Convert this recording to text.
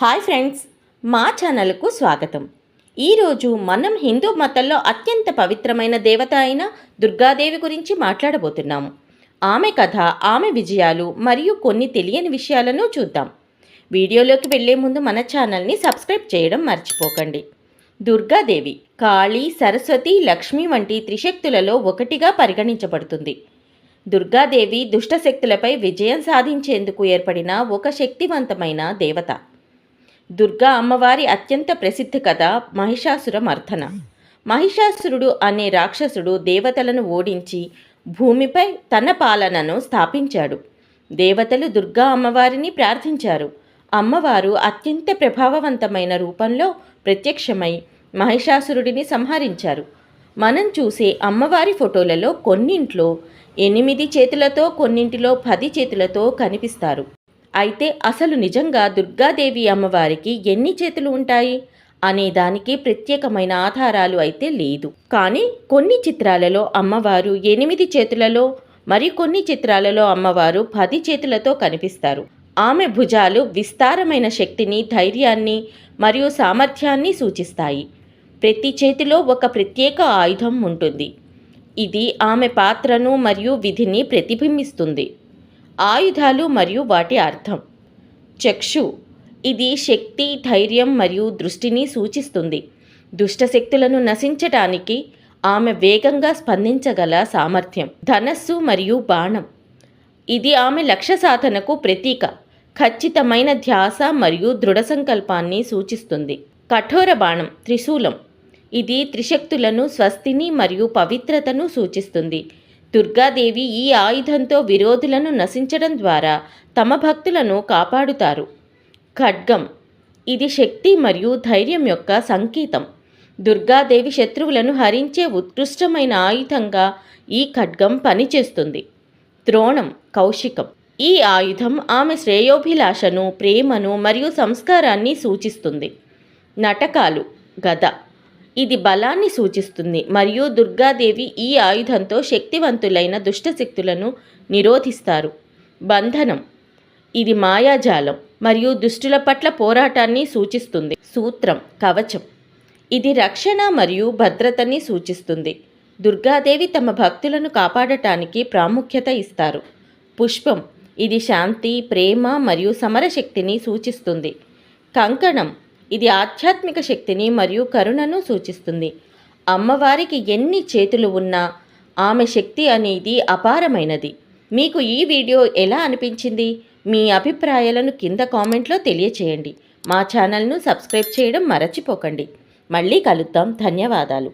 Hi friends మా ఛానల్కు స్వాగతం. ఈరోజు మనం హిందూ మతంలో అత్యంత పవిత్రమైన దేవత అయిన దుర్గాదేవి గురించి మాట్లాడబోతున్నాము ఆమె కథ ఆమె విజయాలు మరియు కొన్ని తెలియని విషయాలను చూద్దాం. వీడియోలోకి వెళ్ళే ముందు మన ఛానల్ని సబ్స్క్రైబ్ చేయడం మర్చిపోకండి. దుర్గాదేవి కాళీ సరస్వతి లక్ష్మి వంటి త్రిశక్తులలో ఒకటిగా పరిగణించబడుతుంది. దుర్గాదేవి దుష్టశక్తులపై విజయం సాధించేందుకు ఏర్పడిన ఒక శక్తివంతమైన దేవత. దుర్గా అమ్మవారి అత్యంత ప్రసిద్ధ కథ మహిషాసుర మర్దన. మహిషాసురుడు అనే రాక్షసుడు దేవతలను ఓడించి భూమిపై తన పాలనను స్థాపించాడు. దేవతలు దుర్గా అమ్మవారిని ప్రార్థించారు. అమ్మవారు అత్యంత ప్రభావవంతమైన రూపంలో ప్రత్యక్షమై మహిషాసురుడిని సంహరించారు. మనం చూసే అమ్మవారి ఫోటోలలో కొన్నింట్లో ఎనిమిది చేతులతో కొన్నింటిలో పది చేతులతో కనిపిస్తారు. అయితే అసలు నిజంగా దుర్గాదేవి అమ్మవారికి ఎన్ని చేతులు ఉంటాయి? అనే దానికి ప్రత్యేకమైన ఆధారాలు అయితే లేదు. కానీ కొన్ని చిత్రాలలో అమ్మవారు ఎనిమిది చేతులలో మరికొన్ని చిత్రాలలో అమ్మవారు పది చేతులతో కనిపిస్తారు. ఆమె భుజాలు విస్తారమైన శక్తిని ధైర్యాన్ని మరియు సామర్థ్యాన్ని సూచిస్తాయి. ప్రతి చేతిలో ఒక ప్రత్యేక ఆయుధం ఉంటుంది. ఇది ఆమె పాత్రను మరియు విధిని ప్రతిబింబిస్తుంది. ఆయుధాలు మరియు వాటి అర్థం. చక్షు. ఇది శక్తి ధైర్యం మరియు దృష్టిని సూచిస్తుంది. దుష్టశక్తులను నశించటానికి ఆమె వేగంగా స్పందించగల సామర్థ్యం. ధనస్సు మరియు బాణం. ఇది ఆమె లక్ష్య సాధనకు ప్రతీక. ఖచ్చితమైన ధ్యాస మరియు దృఢ సంకల్పాన్ని సూచిస్తుంది. కఠోర బాణం. త్రిశూలం. ఇది త్రిశక్తులను స్వస్తిని మరియు పవిత్రతను సూచిస్తుంది. దుర్గాదేవి ఈ ఆయుధంతో విరోధులను నశించడం ద్వారా తమ భక్తులను కాపాడుతారు. ఖడ్గం. ఇది శక్తి మరియు ధైర్యం యొక్క సంకేతం. దుర్గాదేవి శత్రువులను హరించే ఉత్కృష్టమైన ఆయుధంగా ఈ ఖడ్గం పనిచేస్తుంది. ద్రోణం. కౌశికం. ఈ ఆయుధం ఆమె శ్రేయోభిలాషను ప్రేమను మరియు సంస్కారాన్ని సూచిస్తుంది. నటకాలు. గద. ఇది బలాన్ని సూచిస్తుంది. మరియు దుర్గాదేవి ఈ ఆయుధంతో శక్తివంతులైన దుష్టశక్తులను నిరోధిస్తారు. బంధనం. ఇది మాయాజాలం మరియు దుష్టుల పట్ల పోరాటాన్ని సూచిస్తుంది. సూత్రం. కవచం. ఇది రక్షణ మరియు భద్రతని సూచిస్తుంది. దుర్గాదేవి తమ భక్తులను కాపాడటానికి ప్రాముఖ్యత ఇస్తారు. పుష్పం. ఇది శాంతి ప్రేమ మరియు సమరశక్తిని సూచిస్తుంది. కంకణం. ఇది ఆధ్యాత్మిక శక్తిని మరియు కరుణను సూచిస్తుంది. అమ్మవారికి ఎన్ని చేతులు ఉన్నా ఆమె శక్తి అనేది అపారమైనది. మీకు ఈ వీడియో ఎలా అనిపించింది? మీ అభిప్రాయాలను కింద కామెంట్లో తెలియచేయండి. మా ఛానల్ను సబ్స్క్రైబ్ చేయడం మరచిపోకండి. మళ్ళీ కలుద్దాం. ధన్యవాదాలు.